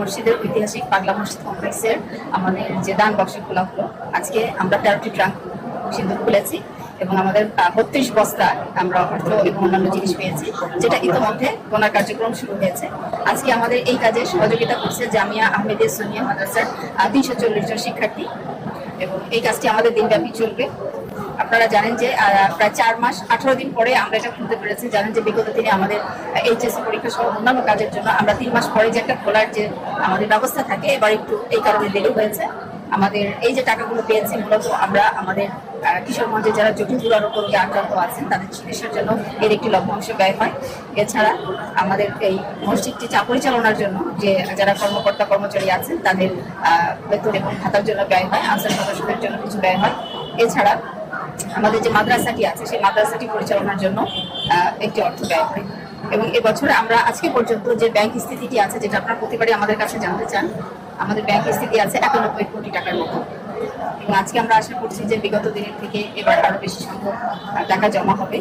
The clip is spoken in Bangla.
মসজিদের ঐতিহাসিক পাগলা মসজিদ কমপ্লেক্সের আমাদের যে দান বক্স খোলা হলো, আজকে আমরা তেরোটি ট্রাঙ্ক সিদ্ধ খুলেছি এবং আমাদের বত্রিশ বস্তা আমরা অর্থ এবং অন্যান্য জিনিস পেয়েছি, যেটা ইতিমধ্যে ওনার কার্যক্রম শুরু হয়েছে। আজকে আমাদের এই কাজে সহযোগিতা করছে জামিয়া আহমেদের সোনিয়া মাদ্রাসার তিনশো চল্লিশ জন শিক্ষার্থী এবং এই কাজটি আমাদের দিনব্যাপী চলবে। আপনারা জানেন যে প্রায় চার মাস, আঠারো দিন পরে আমরা এটা খুলতে পেরেছি। জানেন যে, বিগত দিনে আমাদের এইচএসসি পরীক্ষা সহ অন্যান্য কাজের জন্য আমরা তিন মাস পরে যে একটা খোলার যে আমাদের ব্যবস্থা থাকে, এবার একটু এই কারণে দেরি হয়েছে। আমাদের এই যে টাকাগুলো পেয়েছি, মূলত আমরা আমাদের কিশোরগঞ্জে যারা জটিল দুরারোগ্য রোগে আক্রান্ত আছেন, তাদের চিকিৎসার জন্য এর একটি লভ্যাংশ ব্যয় হয়। এছাড়া আমাদের এই মসজিদটি চা পরিচালনার জন্য যে যারা কর্মকর্তা, কর্মচারী আছেন, তাদের বেতন এবং ভাতার জন্য ব্যয় হয়, আনসার সদস্যদের জন্য কিছু ব্যয় হয়। এছাড়া আমাদের যে মাদ্রাসাটি আছে, সেই মাদ্রাসাটি পরিচালনার জন্য একটি অর্থ ব্যয় হয়। এবং এবছরে আমরা আজকে পর্যন্ত যে ব্যাংক স্থিতিটি আছে, যেটা আপনারা প্রতিবারই আমাদের কাছে জানতে চান, আমাদের ব্যাংক স্থিতি আছে একানব্বই কোটি টাকার মতো। এবং আজকে আমরা আশা করছি যে বিগত দিনের থেকে এবার আরও বেশি সংখ্যক টাকা জমা হবে।